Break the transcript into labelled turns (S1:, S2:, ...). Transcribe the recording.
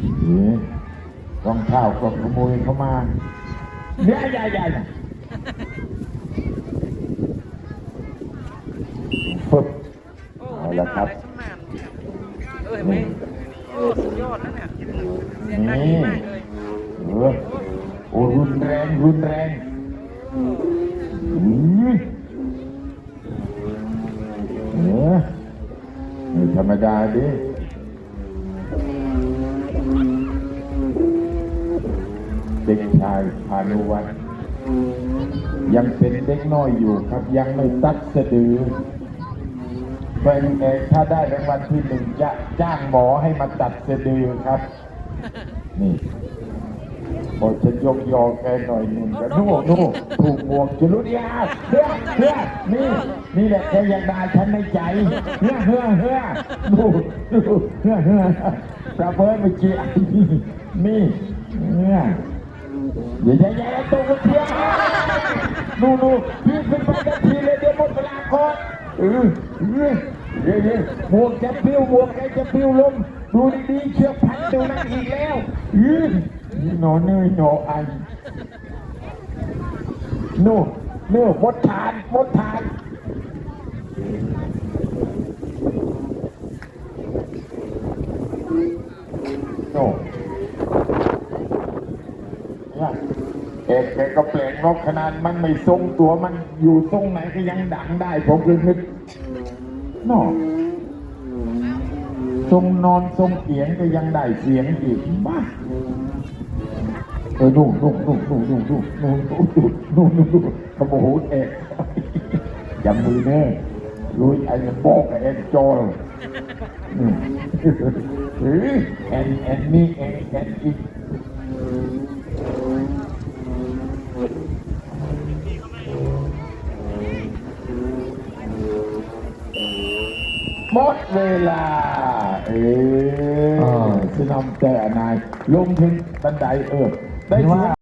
S1: นี่รองเท้าก็ขโมยเข้ามาเนี่ยใหญ่ใหญ่เนี่ยปึ๊บเอาละครับ
S2: เออเห็นไหมโอ้สุดยอดแล้วเนี่ยเสียงดังมากเลย
S1: เออโอ้รุนแรงรุนแรงเออไม่ธรรมดาดิ ด็กชายพานุวัฒน์ยังเป็นเด็กน้อยอยู่ครับ ยังไม่ตัดสะดือเป็นเอกถ้าได้รางวัลที่หนึ่งจะจ้างหมอให้มาตัดสะดือครับ นี่พอจะยกยอแกหน่อยหนึ่งก็นู่นนู่นถูกหมวกจะรู้ยาเฮ้ยเฮ้ยนี่ นี่แหละแกอยากด่าฉันในใจเฮ้ยเฮ้ยเฮ้ยดูดูเฮ้ยเฮ้ยประเบิดเมื่อกี้นี่นี่เนี่ย อย่าอย่าอย่าตกเทียดูดูพี่ขึ้นไปกันทีเลยเดี๋ยวหมดเวลาก่อนเออเออเดี๋ยวเดี๋ยหมวกจะปิ้วหมวกแกจะปิ้วลมดูดีๆเชือกพันตรงนั้นอีกแล้วอือหนอเนยหนออันนู่นนู่นมดทานมดทาน เนี่ยเอกแกก็แปลกนกขนาดมันไม่ทรงตัวมันอยู่ตรงไหนก็ยังดังได้ผมคือนึกโน่ทรงนอนทรงเสียงก็ยังได้เสียงอีกบ้าเออนู่นนู่นนู่นนู่นนู่นนู่นนู่นนู่นนู่นนู่นนู่นขโมยเอกอย่ามือแน่ลุยไอ้โป๊กไอ้โจรอืมหรือแอนแอนนี่แอนแอนอีก หมดเวลา เออสนำแต่นายลงถึงบันไดเออได้
S3: เห็นว่า
S1: ถือ